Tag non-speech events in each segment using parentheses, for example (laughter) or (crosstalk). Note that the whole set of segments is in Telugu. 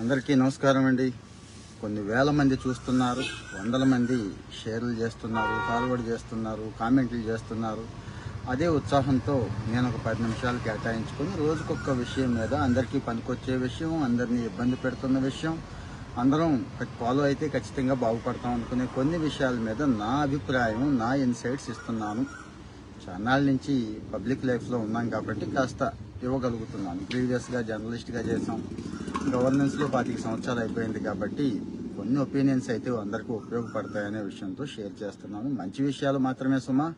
అందరికీ నమస్కారం అండి. కొన్ని వేల మంది చూస్తున్నారు వందల మంది షేర్లు చేస్తున్నారు ఫార్వర్డ్ చేస్తున్నారు కామెంట్లు చేస్తున్నారు. అదే ఉత్సాహంతో నేను ఒక పది నిమిషాలు కేటాయించుకొని రోజుకొక విషయం మీద అందరికీ పనికొచ్చే విషయం అందరినీ ఇబ్బంది పెడుతున్న విషయం అందరం ఫాలో అయితే ఖచ్చితంగా బాగుపడతాం అనుకునే కొన్ని విషయాల మీద నా అభిప్రాయం నా ఇన్సైట్స్ ఇస్తున్నాను. చాన్నాళ్ళ నుంచి పబ్లిక్ లైఫ్లో ఉన్నాం కాబట్టి కాస్త ఇవ్వగలుగుతున్నాను. ప్రీవియస్గా జర్నలిస్ట్గా చేసాం గవర్నెన్స్లో పాతిక సంవత్సరాలు అయిపోయింది కాబట్టి కొన్ని ఒపీనియన్స్ అయితే అందరికీ ఉపయోగపడతాయనే విషయంతో షేర్ చేస్తున్నాను మంచి విషయాలు మాత్రమే సుమా.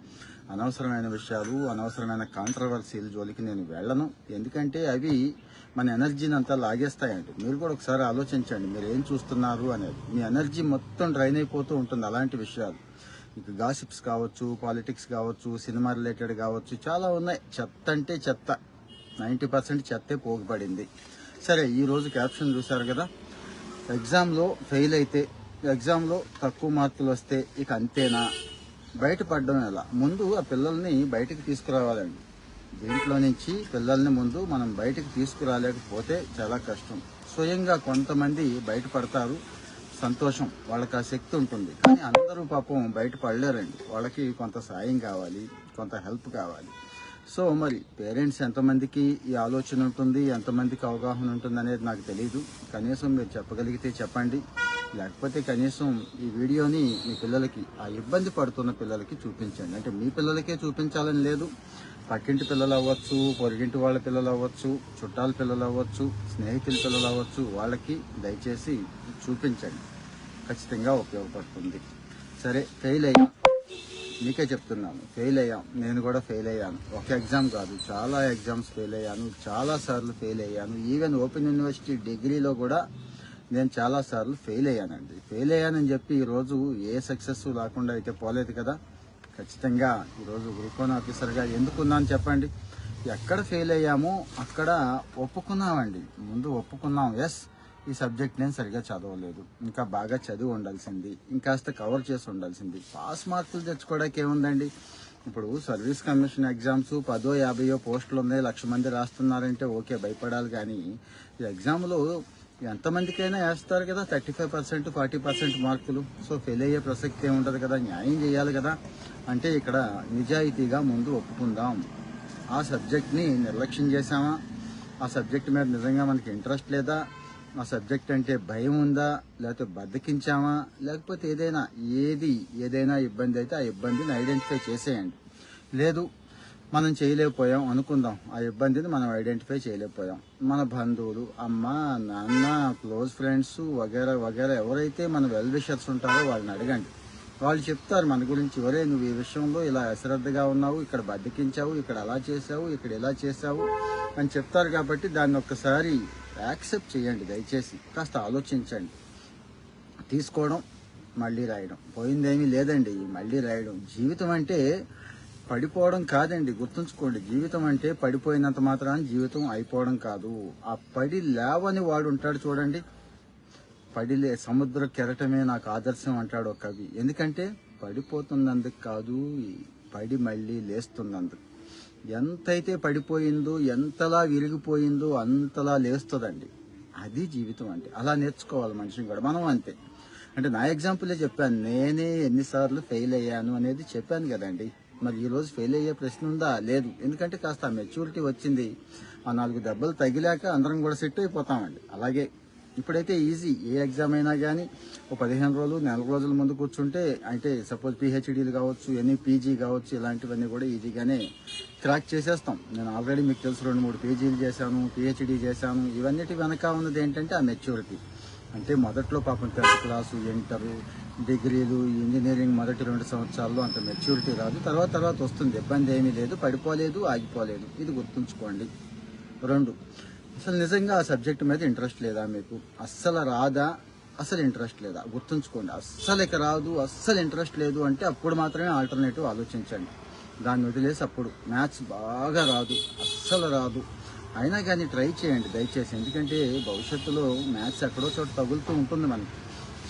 అనవసరమైన విషయాలు అనవసరమైన కాంట్రవర్సీల జోలికి నేను వెళ్ళను. ఎందుకంటే అవి మన ఎనర్జీని అంతా లాగేస్తాయండి. మీరు కూడా ఒకసారి ఆలోచించండి మీరు ఏం చూస్తున్నారు అనేది. మీ ఎనర్జీ మొత్తం డ్రైన్ అయిపోతూ ఉంటుంది అలాంటి విషయాలు. మీకు గాసిప్స్ కావచ్చు పాలిటిక్స్ కావచ్చు సినిమా రిలేటెడ్ కావచ్చు చాలా ఉన్నాయి. చెత్త అంటే చెత్త. నైంటీ పర్సెంట్ చెత్తే పోగుపడింది. సరే ఈ రోజు క్యాప్షన్ చూశారు కదా? ఎగ్జామ్లో ఫెయిల్ అయితే ఎగ్జామ్లో తక్కువ మార్కులు వస్తే ఇక అంతేనా? బయటపడడం ఎలా? ముందు ఆ పిల్లల్ని బయటకు తీసుకురావాలండి. దీంట్లో నుంచి పిల్లల్ని ముందు మనం బయటకు తీసుకురాలేకపోతే చాలా కష్టం. స్వయంగా కొంతమంది బయటపడతారు. సంతోషం వాళ్ళకి ఆ శక్తి ఉంటుంది. కానీ అందరూ పాపం బయటపడలేరండి. వాళ్ళకి కొంత సాయం కావాలి కొంత హెల్ప్ కావాలి. సో మరి పేరెంట్స్ ఎంతమందికి ఈ ఆలోచన ఉంటుంది ఎంతమందికి అవగాహన ఉంటుంది అనేది నాకు తెలియదు కనీసం మీరు చెప్పగలిగితే చెప్పండి. లేకపోతే కనీసం ఈ వీడియోని మీ పిల్లలకి ఆ ఇబ్బంది పడుతున్న పిల్లలకి చూపించండి. అంటే మీ పిల్లలకే చూపించాలని లేదు. పక్కింటి పిల్లలు అవ్వచ్చు పొరిగింటి వాళ్ళ పిల్లలు అవ్వచ్చు చుట్టాల పిల్లలు అవ్వచ్చు స్నేహితుల పిల్లలు అవ్వచ్చు వాళ్ళకి దయచేసి చూపించండి. ఖచ్చితంగా ఉపయోగపడుతుంది. సరే ఫెయిల్ అయ్యా. మీకే చెప్తున్నాను. ఫెయిల్ అయ్యాం. నేను కూడా ఫెయిల్ అయ్యాను. ఒక ఎగ్జామ్ కాదు. చాలా ఎగ్జామ్స్ ఫెయిల్ అయ్యాను. చాలా సార్లు ఫెయిల్ అయ్యాను. ఈవెన్ ఓపెన్ యూనివర్సిటీ డిగ్రీలో కూడా నేను చాలా సార్లు ఫెయిల్ అయ్యానండి. ఫెయిల్ అయ్యానని చెప్పి ఈరోజు ఏ సక్సెస్ లేకుండా అయితే పోలేదు కదా. ఖచ్చితంగా ఈరోజు గ్రూప్ ఆఫీసర్గా ఎందుకున్నాను చెప్పండి. ఎక్కడ ఫెయిల్ అయ్యామో అక్కడ ఒప్పుకున్నామండి. ముందు ఒప్పుకున్నాం. ఎస్ ఈ సబ్జెక్ట్ నేను సరిగా చదవలేదు. ఇంకా బాగా చదివి ఉండాల్సింది. ఇంకాస్త కవర్ చేసి ఉండాల్సింది. పాస్ మార్కులు తెచ్చుకోవడానికి ఏముందండి? ఇప్పుడు సర్వీస్ కమిషన్ ఎగ్జామ్స్ పదో యాభైయో పోస్టులు ఉన్నాయి. లక్ష మంది రాస్తున్నారంటే ఓకే భయపడాలి కానీ ఈ ఎగ్జామ్లో ఎంతమందికైనా వేస్తారు కదా? Thirty five percent forty percent మార్కులు. సో ఫెయిల్ అయ్యే ప్రసక్తి ఏముంటుంది కదా? న్యాయం చేయాలి కదా? అంటే ఇక్కడ నిజాయితీగా ముందు ఒప్పుకుందాం. ఆ సబ్జెక్ట్ని నిర్లక్ష్యం చేశామా? ఆ సబ్జెక్ట్ మీద నిజంగా మనకి ఇంట్రెస్ట్ లేదా? మా సబ్జెక్ట్ అంటే భయం ఉందా? లేకపోతే బద్దకించామా? లేకపోతే ఏదైనా ఏది ఏదైనా ఇబ్బంది అయితే ఆ ఇబ్బందిని ఐడెంటిఫై చేసేయండి. లేదు మనం చేయలేకపోయాం అనుకుందాం. ఆ ఇబ్బందిని మనం ఐడెంటిఫై చేయలేకపోయాం. మన బంధువులు అమ్మ నాన్న క్లోజ్ ఫ్రెండ్స్ వగేరా వగేరా ఎవరైతే మన వెల్ విషర్స్ ఉంటారో వాళ్ళని అడగండి. వాళ్ళు చెప్తారు మన గురించి ఒరే నువ్వు ఈ విషయంలో ఇలా అశ్రద్ధగా ఉన్నావు ఇక్కడ బద్దకించావు ఇక్కడ అలా చేసావు ఇక్కడ ఇలా చేసావు అని చెప్తారు కాబట్టి దాన్ని ఒక్కసారి యాక్సెప్ట్ చేయండి దయచేసి. కాస్త ఆలోచించండి. తీసుకోవడం మళ్ళీ రాయడం. పోయిందేమీ లేదండి మళ్ళీ రాయడం. జీవితం అంటే పడిపోవడం కాదండి గుర్తుంచుకోండి. జీవితం అంటే పడిపోయినంత మాత్రాన జీవితం అయిపోవడం కాదు. ఆ పడి లేవని వాడు ఉంటాడు చూడండి. పడిలే సముద్ర కెరటమే నాకు ఆదర్శం అంటాడు ఒక కవి. ఎందుకంటే పడిపోతున్నందుకు కాదు పడి మళ్ళీ లేస్తున్నందుకు. ఎంతైతే పడిపోయిందో ఎంతలా విరిగిపోయిందో అంతలా లేస్తుందండి. అది జీవితం అంటే అలా నేర్చుకోవాలి మనిషిని కూడా. మనం అంతే. అంటే నా ఎగ్జాంపులే చెప్పాను. నేనే ఎన్నిసార్లు ఫెయిల్ అయ్యాను అనేది చెప్పాను కదండి. మరి ఈరోజు ఫెయిల్ అయ్యే ప్రశ్న ఉందా? లేదు. ఎందుకంటే కాస్త మెచ్యూరిటీ వచ్చింది. ఆ నాలుగు దెబ్బలు తగిలాక అందరం కూడా సెట్ అయిపోతామండి. అలాగే ఇప్పుడైతే ఈజీ. ఏ ఎగ్జామ్ అయినా కానీ ఒక పదిహేను రోజులు నెల రోజుల ముందు కూర్చుంటే అంటే సపోజ్ పిహెచ్డీలు కావచ్చు ఎనీ పీజీ కావచ్చు ఇలాంటివన్నీ కూడా ఈజీగానే క్రాక్ చేసేస్తాం. నేను ఆల్రెడీ మీకు తెలుసు రెండు మూడు పీజీలు చేశాను పిహెచ్డీ చేశాను. ఇవన్నిటి వెనక ఉన్నది ఏంటంటే ఆ మెచ్యూరిటీ అంటే మొదట్లో పాపం టెన్త్ క్లాసు ఇంటరు డిగ్రీలు ఇంజనీరింగ్ మొదటి రెండు సంవత్సరాల్లో అంత మెచ్యూరిటీ రాదు. తర్వాత తర్వాత వస్తుంది. ఇబ్బంది ఏమీ లేదు. పడిపోలేదు ఆగిపోలేదు. ఇది గుర్తుంచుకోండి. రెండు అసలు నిజంగా ఆ సబ్జెక్ట్ మీద ఇంట్రెస్ట్ లేదా మీకు? అస్సలు రాదా? అసలు ఇంట్రెస్ట్ లేదా? గుర్తుంచుకోండి అస్సలు ఇక రాదు అస్సలు ఇంట్రెస్ట్ లేదు అంటే అప్పుడు మాత్రమే ఆల్టర్నేటివ్ ఆలోచించండి. దాన్ని వదిలేసి అప్పుడు మ్యాథ్స్ బాగా రాదు అస్సలు రాదు. అయినా కానీ ట్రై చేయండి దయచేసి. ఎందుకంటే భవిష్యత్తులో మ్యాథ్స్ ఎక్కడో చోట తగులుతూ ఉంటుంది మనకి.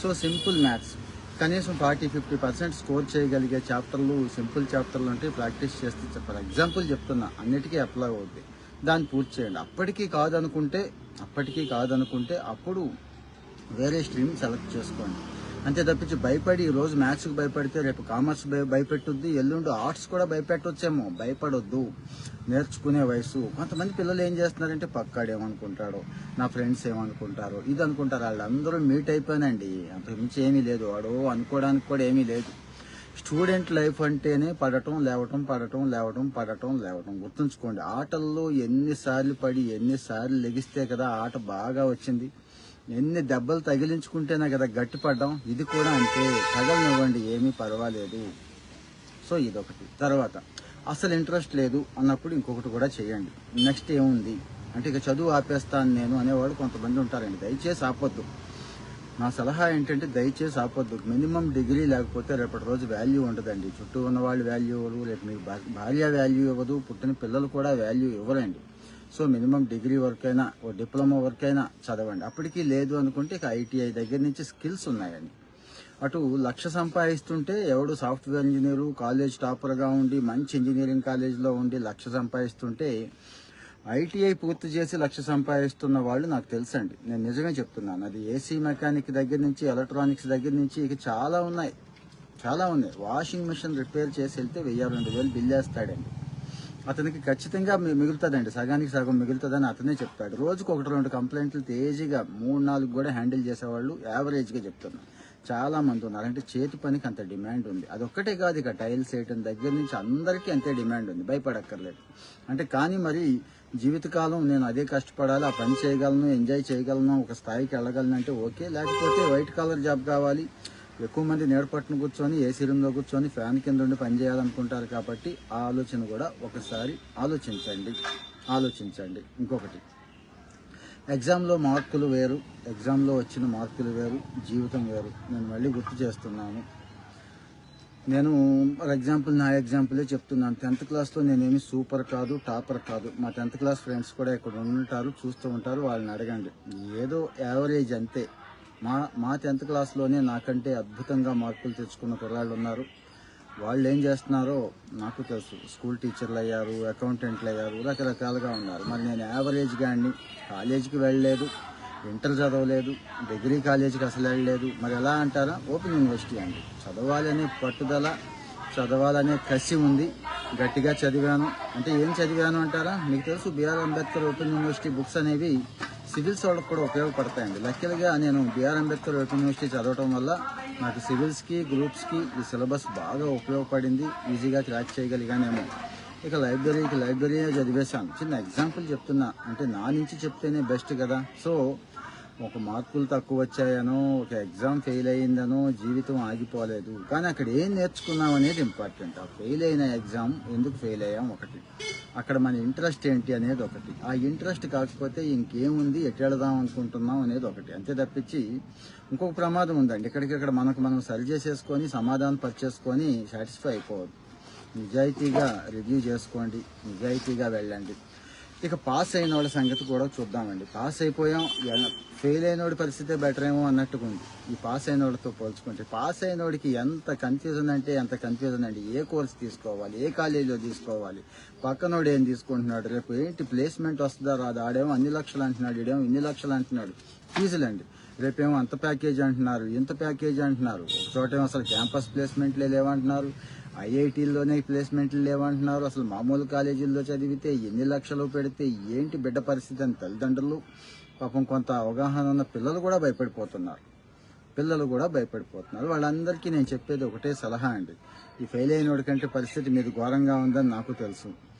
So simple maths. కనీసం ఫార్టీ ఫిఫ్టీ పర్సెంట్ స్కోర్ చేయగలిగే చాప్టర్లు సింపుల్ చాప్టర్లు అంటే ప్రాక్టీస్ చేస్తే ఫర్ ఎగ్జాంపుల్ చెప్తున్నా అన్నిటికీ అప్లై అవుద్ది. దాన్ని పూర్తి చేయండి. అప్పటికీ కాదనుకుంటే అప్పటికీ కాదనుకుంటే అప్పుడు వేరే స్ట్రీమ్ సెలెక్ట్ చేసుకోండి. అంతే తప్పించి భయపడి ఈరోజు రోజు మ్యాథ్స్కి భయపడితే రేపు కామర్స్ భయ భయపెట్టుద్ది ఎల్లుండి ఆర్ట్స్ కూడా భయపెట్టొచ్చేమో. భయపడొద్దు. నేర్చుకునే వయసు. కొంతమంది పిల్లలు ఏం చేస్తున్నారంటే పక్కాడు ఏమనుకుంటాడో నా ఫ్రెండ్స్ ఏమనుకుంటారో ఇది అనుకుంటారు వాళ్ళందరూ మీట్ అయిపోయినండి అంతకుమించి ఏమీ లేదు. వాడు అనుకోవడానికి కూడా ఏమీ లేదు. స్టూడెంట్ లైఫ్ అంటేనే పడటం లేవటం పడటం లేవటం పడటం లేవటం. గుర్తుంచుకోండి ఆటల్లో ఎన్నిసార్లు పడి ఎన్నిసార్లు లెగిస్తే కదా ఆట బాగా వచ్చింది. ఎన్ని దెబ్బలు తగిలించుకుంటేనే కదా గట్టిపడ్డం. ఇది కూడా అంతే. తగలనివ్వండి ఏమీ పర్వాలేదు. సో ఇదొకటి. తర్వాత అసలు ఇంట్రెస్ట్ లేదు అన్నప్పుడు ఇంకొకటి కూడా చేయండి. నెక్స్ట్ ఏముంది? అంటే ఇక చదువు ఆపేస్తాను నేను అనేవాడు కొంతమంది ఉంటారండి. దయచేసి ఆపొద్దు. నా సలహా ఏంటంటే దయచేసి ఆపొద్దు. మినిమం డిగ్రీ లేకపోతే రేపటి రోజు వాల్యూ ఉండదండి. చుట్టూ ఉన్న వాళ్ళు వాల్యూ ఇవ్వరు రేపు మీకు భార్య వాల్యూ ఇవ్వదు పుట్టిన పిల్లలు కూడా వాల్యూ ఇవ్వరండి. సో మినిమం డిగ్రీ వర్క్ అయినా ఓ డిప్లొమా వర్క్ అయినా చదవండి. అప్పటికీ లేదు అనుకుంటే ఇక ఐటీఐ దగ్గర నుంచి స్కిల్స్ ఉన్నాయండి. అటు లక్ష సంపాదిస్తుంటే ఎవడు సాఫ్ట్వేర్ ఇంజనీరు కాలేజ్ టాపర్గా ఉండి మంచి ఇంజనీరింగ్ కాలేజ్లో ఉండి లక్ష సంపాదిస్తుంటే ఐటీఐ పూర్తి చేసి లక్ష సంపాదిస్తున్న వాళ్ళు నాకు తెలుసండి. నేను నిజమే చెప్తున్నాను. అది ఏసీ మెకానిక్ దగ్గర నుంచి ఎలక్ట్రానిక్స్ దగ్గర నుంచి ఇక చాలా ఉన్నాయి. చాలా ఉన్నాయి. వాషింగ్ మిషన్ రిపేర్ చేసి వెళ్తే వెయ్యి రెండు వేలు బిల్ వేస్తాడండి. అతనికి ఖచ్చితంగా మిగులుతుందండి. సగానికి సగం మిగులుతుందని అతనే చెప్తాడు. రోజుకు ఒకటి రెండు కంప్లైంట్లు తేజీగా మూడు నాలుగు కూడా హ్యాండిల్ చేసేవాళ్ళు యావరేజ్గా చెప్తున్నారు. చాలా మంది ఉన్నారు. అంటే చేతి పనికి అంత డిమాండ్ ఉంది. అదొక్కటే కాదు ఇక టైల్స్ వేయటం దగ్గర నుంచి అందరికీ అంతే డిమాండ్ ఉంది. భయపడక్కర్లేదు. అంటే కానీ మరి జీవితకాలం నేను అదే కష్టపడాలి ఆ పని చేయగలను ఎంజాయ్ చేయగలను ఒక స్థాయికి వెళ్ళగలను అంటే ఓకే. లేకపోతే వైట్ కాలర్ జాబ్ కావాలి. ఎక్కువ మంది నీడపట్టును కూర్చొని ఏసీ రూమ్లో కూర్చొని ఫ్యాన్ కింద ఉండి పని చేయాలనుకుంటారు కాబట్టి ఆ ఆలోచన కూడా ఒకసారి ఆలోచించండి. ఆలోచించండి. ఇంకొకటి. ఎగ్జామ్లో మార్కులు వేరు. ఎగ్జామ్లో వచ్చిన మార్కులు వేరు. జీవితం వేరు. నేను మళ్ళీ గుర్తు చేస్తున్నాను. నేను ఫర్ ఎగ్జాంపుల్ నా ఎగ్జాంపులే చెప్తున్నాను. టెన్త్ క్లాస్లో నేనేమి సూపర్ కాదు టాపర్ కాదు. మా టెన్త్ క్లాస్ ఫ్రెండ్స్ కూడా ఇక్కడ ఉంటారు చూస్తూ ఉంటారు వాళ్ళని అడగండి. ఏదో యావరేజ్ అంతే. మా మా టెన్త్ క్లాస్లోనే నాకంటే అద్భుతంగా మార్కులు తెచ్చుకున్న కుర్రాళ్ళు ఉన్నారు. వాళ్ళు ఏం చేస్తున్నారో నాకు తెలుసు. స్కూల్ టీచర్లు అయ్యారు అకౌంటెంట్లు అయ్యారు రకరకాలుగా ఉన్నారు. మరి నేను యావరేజ్ గాడిని కాలేజీకి వెళ్ళలేదు. ఇంటర్ చదవలేదు డిగ్రీ కాలేజీకి అసలు వెళ్ళలేదు. మరి ఎలా అంటారా? ఓపెన్ యూనివర్సిటీ అండి. చదవాలనే పట్టుదల చదవాలనే కసి ఉంది. గట్టిగా చదివాను. అంటే ఏం చదివాను అంటారా? మీకు తెలుసు B R Ambedkar open university books అనేవి సివిల్స్ వాళ్ళకి కూడా ఉపయోగపడతాయండి. లక్కీగా నేను బిఆర్ అంబేద్కర్ ఓపెన్ యూనివర్సిటీ చదవటం వల్ల నాకు సివిల్స్కి గ్రూప్స్కి ఈ సిలబస్ బాగా ఉపయోగపడింది. ఈజీగా క్రాక్ చేయగలిగానేమో. ఇక లైబ్రరీకి లైబ్రరీ చదివేశాను. చిన్న ఎగ్జాంపుల్ చెప్తున్నా. అంటే నా నుంచి చెప్తేనే బెస్ట్ కదా. సో ఒక మార్కులు తక్కువ వచ్చాయనో ఒక ఎగ్జామ్ ఫెయిల్ అయ్యిందనో జీవితం ఆగిపోలేదు. కానీ అక్కడ ఏం నేర్చుకున్నాం అనేది ఇంపార్టెంట్. ఆ ఫెయిల్ అయిన ఎగ్జామ్ ఎందుకు ఫెయిల్ అయ్యాం ఒకటి. అక్కడ మన ఇంట్రెస్ట్ ఏంటి అనేది ఒకటి. ఆ ఇంట్రెస్ట్ కాకపోతే ఇంకేముంది ఎటు వెళదాం అనుకుంటున్నాం అనేది ఒకటి. అంతే తప్పించి ఇంకొక ప్రమాదం ఉందండి. ఇక్కడికిక్కడ మనకు మనం సరి చేసేసుకొని సమాధానం పరిచేసుకొని సాటిస్ఫై అయిపోవద్దు. నిజాయితీగా రివ్యూ చేసుకోండి. నిజాయితీగా వెళ్ళండి. ఇక పాస్ అయిన వాళ్ళ సంగతి కూడా చూద్దామండి. పాస్ అయిపోయాం ఫెయిల్ అయినోడి పరిస్థితే బెటర్ ఏమో అన్నట్టుగా ఉంది ఈ పాస్ అయిన పోల్చుకుంటే పాస్ అయినోడికి ఎంత కన్ఫ్యూజన్ అంటే ఎంత కన్ఫ్యూజన్ అండి ఏ కోర్స్ తీసుకోవాలి ఏ కాలేజీలో తీసుకోవాలి పక్కనోడు ఏం తీసుకుంటున్నాడు రేపు ఏంటి ప్లేస్మెంట్ వస్తుందా రాదు ఆడేమో అన్ని లక్షలు అంటున్నాడు ఇడేమో ఇన్ని లక్షలు అంటున్నాడు. ఫీజులండి రేపేమో అంత ప్యాకేజ్ అంటున్నారు ఇంత ప్యాకేజ్ అంటున్నారు. ఒక చోటేమో అసలు క్యాంపస్ ప్లేస్మెంట్లే లేవంటున్నారు. ఐఐటీల్లోనే ప్లేస్మెంట్లు లేవంటున్నారు. అసలు మామూలు కాలేజీల్లో చదివితే ఎన్ని లక్షలు పెడితే ఏంటి బిడ్డ పరిస్థితి అని తల్లిదండ్రులు? పాపం కొంత అవగాహన ఉన్న పిల్లలు కూడా భయపడిపోతున్నారు. పిల్లలు కూడా భయపడిపోతున్నారు. వాళ్ళందరికీ నేను చెప్పేది ఒకటే సలహా అండి. ఈ ఫెయిల్ అయిన కంటే పరిస్థితి మీది ఘోరంగా ఉందని నాకు తెలుసు.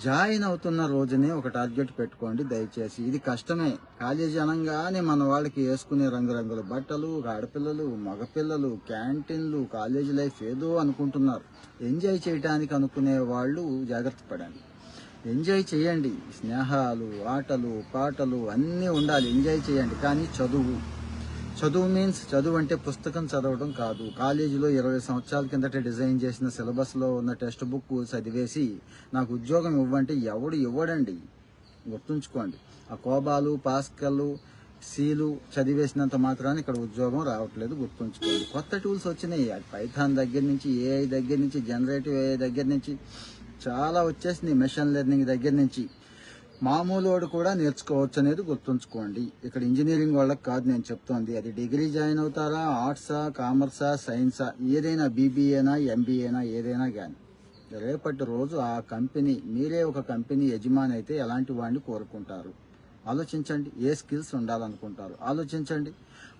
జాయిన్ అవుతున్న రోజునే ఒక టార్గెట్ పెట్టుకోండి దయచేసి. ఇది కష్టమే. కాలేజీ అనగానే మన వాళ్ళకి వేసుకునే రంగురంగుల బట్టలు ఆడపిల్లలు మగపిల్లలు క్యాంటీన్లు కాలేజీ లైఫ్ ఏదో అనుకుంటున్నారు. ఎంజాయ్ చేయడానికి అనుకునే వాళ్ళు జాగ్రత్త పడండి. ఎంజాయ్ చేయండి. స్నేహాలు ఆటలు పాటలు అన్నీ ఉండాలి. ఎంజాయ్ చేయండి. కానీ చదువు. చదువు మీన్స్ చదువు అంటే పుస్తకం చదవడం కాదు. కాలేజీలో ఇరవై సంవత్సరాల కిందట డిజైన్ చేసిన సిలబస్లో ఉన్న టెక్స్ట్ బుక్ చదివేసి నాకు ఉద్యోగం ఇవ్వంటే ఎవడు ఇవ్వడండి? గుర్తుంచుకోండి. ఆ కోబాలు పాస్కలు సీలు చదివేసినంత మాత్రాన్ని ఇక్కడ ఉద్యోగం రావట్లేదు గుర్తుంచుకోండి. కొత్త టూల్స్ వచ్చినాయి. పైథాన్ దగ్గర నుంచి ఏఐ దగ్గర నుంచి జనరేటివ్ ఏఐ దగ్గర నుంచి చాలా వచ్చేసింది మెషిన్ లెర్నింగ్ దగ్గర నుంచి. మామూలు వాడు కూడా నేర్చుకోవచ్చు అనేది గుర్తుంచుకోండి. ఇక్కడ ఇంజనీరింగ్ వాళ్ళకి కాదు నేను చెప్తోంది. అది డిగ్రీ జాయిన్ అవుతారా ఆర్ట్సా కామర్సా సైన్సా ఏదైనా బీబీఏనా ఎంబీఏనా ఏదైనా కానీ రేపటి రోజు ఆ కంపెనీ మీరే ఒక కంపెనీ యజమాని అయితే ఎలాంటి వాడిని కోరుకుంటారు? ఆలోచించండి. ఏ స్కిల్స్ ఉండాలనుకుంటారు? ఆలోచించండి.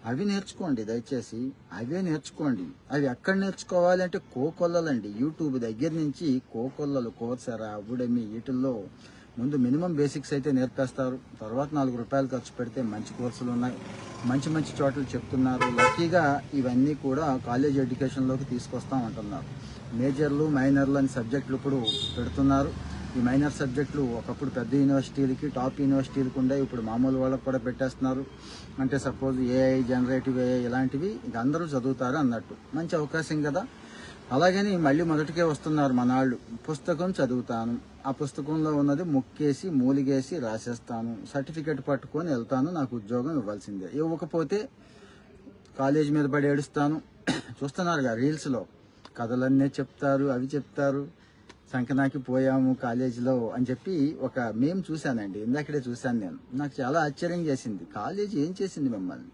అవి నేర్చుకోండి దయచేసి. అవే నేర్చుకోండి. అవి ఎక్కడ నేర్చుకోవాలి అంటే కోకొల్లలండి. యూట్యూబ్ దగ్గర నుంచి కోకొల్లలు కోర్సరా ఉడమి వీటిల్లో ముందు మినిమం బేసిక్స్ అయితే నేర్పేస్తారు. తర్వాత నాలుగు రూపాయలు ఖర్చు పెడితే మంచి కోర్సులు ఉన్నాయి. మంచి మంచి చోట్ల చెప్తున్నారు. లక్కీగా ఇవన్నీ కూడా కాలేజ్ ఎడ్యుకేషన్లోకి తీసుకొస్తాం అంటున్నారు. మేజర్లు మైనర్లు అని సబ్జెక్టులు ఇప్పుడు పెడుతున్నారు. ఈ మైనర్ సబ్జెక్టులు ఒకప్పుడు పెద్ద యూనివర్సిటీలకి టాప్ యూనివర్సిటీలకు ఉండే ఇప్పుడు మామూలు వాళ్ళకి కూడా పెట్టేస్తున్నారు. అంటే సపోజ్ ఏఐ జనరేటివ్ ఏఐ ఇలాంటివి ఇక అందరూ చదువుతారు అన్నట్టు. మంచి అవకాశం కదా. అలాగని మళ్ళీ మొదటికే వస్తున్నారు మనాళ్ళు. పుస్తకం చదువుతాను. ఆ పుస్తకంలో ఉన్నది ముక్కేసి మూలిగేసి రాసేస్తాను. సర్టిఫికెట్ పట్టుకొని వెళ్తాను. నాకు ఉద్యోగం ఇవ్వాల్సిందే. ఇవ్వకపోతే కాలేజ్ మీద పడి ఏడుస్తాను. (clears throat) చూస్తున్నారుగా రీల్స్లో. కథలన్నీ చెప్తారు అవి చెప్తారు. సంకనాకి పోయాము కాలేజీలో అని చెప్పి ఒక మేము చూశానండి. ఇందాకడే చూశాను నేను. నాకు చాలా ఆశ్చర్యం చేసింది. కాలేజీ ఏం చేసింది మిమ్మల్ని?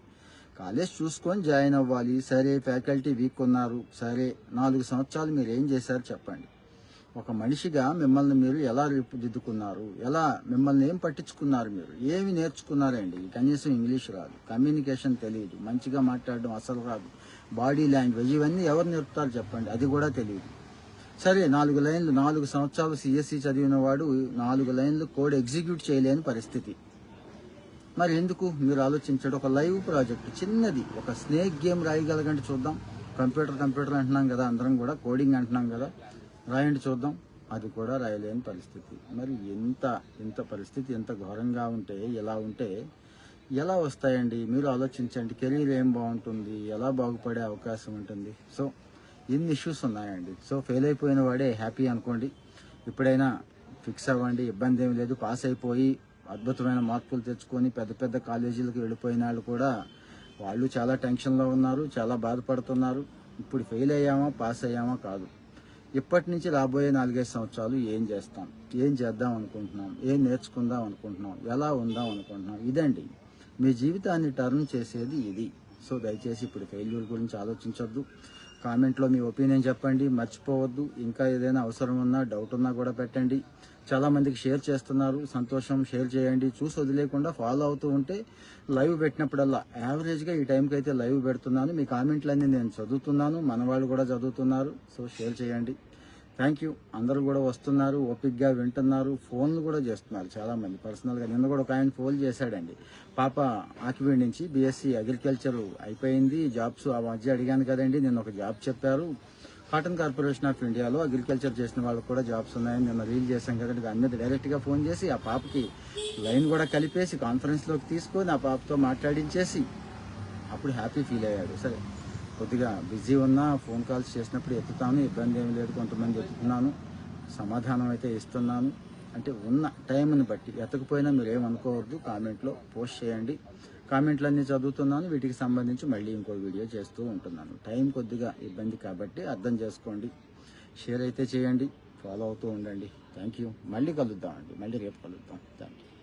కాలేజ్ చూసుకొని జాయిన్ అవ్వాలి. సరే ఫ్యాకల్టీ వీక్ ఉన్నారు సరే నాలుగు సంవత్సరాలు మీరు ఏం చేశారు చెప్పండి. ఒక మనిషిగా మిమ్మల్ని మీరు ఎలా రూపుదిద్దుకున్నారు ఎలా మిమ్మల్ని ఏం పట్టించుకున్నారు మీరు? ఏమి నేర్చుకున్నారండి? కనీసం ఇంగ్లీష్ రాదు. కమ్యూనికేషన్ తెలియదు. మంచిగా మాట్లాడడం అసలు రాదు. బాడీ లాంగ్వేజ్ ఇవన్నీ ఎవరు నేర్పుతారు చెప్పండి. అది కూడా తెలియదు. సరే నాలుగు లైన్లు నాలుగు సంవత్సరాలు సిఎస్సి చదివిన వాడు నాలుగు లైన్లు కోడ్ ఎగ్జిక్యూట్ చేయలేని పరిస్థితి. మరి ఎందుకు మీరు ఆలోచించండి. ఒక లైవ్ ప్రాజెక్ట్ చిన్నది. ఒక స్నేక్ గేమ్ రాయగలగండి చూద్దాం. కంప్యూటర్ కంప్యూటర్ అంటున్నాం కదా అందరం కూడా కోడింగ్ అంటున్నాం కదా రాయండి చూద్దాం. అది కూడా రాయలేని పరిస్థితి. మరి ఎంత ఇంత పరిస్థితి ఎంత ఘోరంగా ఉంటే ఎలా ఉంటే ఎలా వస్తాయండి? మీరు ఆలోచించండి. కెరీర్ ఏం బాగుంటుంది? ఎలా బాగుపడే అవకాశం ఉంటుంది? సో ఇన్ని ఇష్యూస్ ఉన్నాయండి. సో ఫెయిల్ అయిపోయిన వాడే హ్యాపీ అనుకోండి. ఇప్పుడైనా ఫిక్స్ అవ్వండి. ఇబ్బంది ఏం లేదు. పాస్ అయిపోయి అద్భుతమైన మార్కులు తెచ్చుకొని పెద్ద పెద్ద కాలేజీలకు వెళ్ళిపోయిన వాళ్ళు కూడా వాళ్ళు చాలా టెన్షన్లో ఉన్నారు చాలా బాధపడుతున్నారు. ఇప్పుడు ఫెయిల్ అయ్యామా పాస్ అయ్యామా కాదు. ఇప్పటి నుంచి రాబోయే నాలుగైదు సంవత్సరాలు ఏం చేస్తాం? ఏం చేద్దాం అనుకుంటున్నాం? ఏం నేర్చుకుందాం అనుకుంటున్నాం? ఎలా ఉందాం అనుకుంటున్నాం? ఇదండి. మీ జీవితాన్ని టర్న్ చేసేది ఇది. సో దయచేసి ఇప్పుడు ఫెయిల్యూర్ గురించి ఆలోచించొద్దు. కామెంట్లో మీ ఒపీనియన్ చెప్పండి. మర్చిపోవద్దు. ఇంకా ఏదైనా అవసరం ఉన్నా డౌట్ ఉన్నా కూడా పెట్టండి. చాలా మందికి షేర్ చేస్తున్నారు. సంతోషం షేర్ చేయండి. చూసి వదిలేకుండా ఫాలో అవుతూ ఉంటే లైవ్ పెట్టినప్పుడల్లా యావరేజ్గా ఈ టైంకి అయితే లైవ్ పెడుతున్నాను. మీ కామెంట్లన్నీ నేను చదువుతున్నాను. మన వాళ్ళు కూడా చదువుతున్నారు. సో షేర్ చేయండి. Thank you. అందరూ కూడా వస్తున్నారు ఓపిక్గా వింటున్నారు ఫోన్లు కూడా చేస్తున్నారు చాలామంది. పర్సనల్గా నిన్న కూడా ఒక ఆయన ఫోన్ చేశాడండి. పాప ఆకివీడి నుంచి బీఎస్సీ అగ్రికల్చర్ అయిపోయింది జాబ్స్ ఆ మధ్య అడిగాను కదండి నేను ఒక జాబ్ చెప్పారు. కాటన్ కార్పొరేషన్ ఆఫ్ ఇండియాలో అగ్రికల్చర్ చేసిన వాళ్ళకి కూడా జాబ్స్ ఉన్నాయని నిన్న రీల్ చేశాం కదండి. దాని మీద డైరెక్ట్గా ఫోన్ చేసి ఆ పాపకి లైన్ కూడా కలిపేసి కాన్ఫరెన్స్లోకి తీసుకొని ఆ పాపతో మాట్లాడించేసి అప్పుడు హ్యాపీ ఫీల్ అయ్యాడు. సరే. కొద్దిగా బిజీ ఉన్నా ఫోన్ కాల్స్ చేసినప్పుడు ఎత్తుతాను ఇబ్బంది ఏమి లేదు కొంతమంది ఎత్తుతున్నాను సమాధానం అయితే ఇస్తున్నాను. అంటే ఉన్న టైంని బట్టి ఎత్తకపోయినా మీరు ఏమనుకోవద్దు కామెంట్లో పోస్ట్ చేయండి. కామెంట్లన్నీ చదువుతున్నాను వీటికి సంబంధించి మళ్ళీ ఇంకో వీడియో చేస్తూ ఉంటున్నాను. టైం కొద్దిగా ఇబ్బంది కాబట్టి అర్థం చేసుకోండి. షేర్ అయితే చేయండి ఫాలో అవుతూ ఉండండి. Thank you. మళ్ళీ కలుద్దామండి మళ్ళీ రేపు కలుద్దాం. Thank you.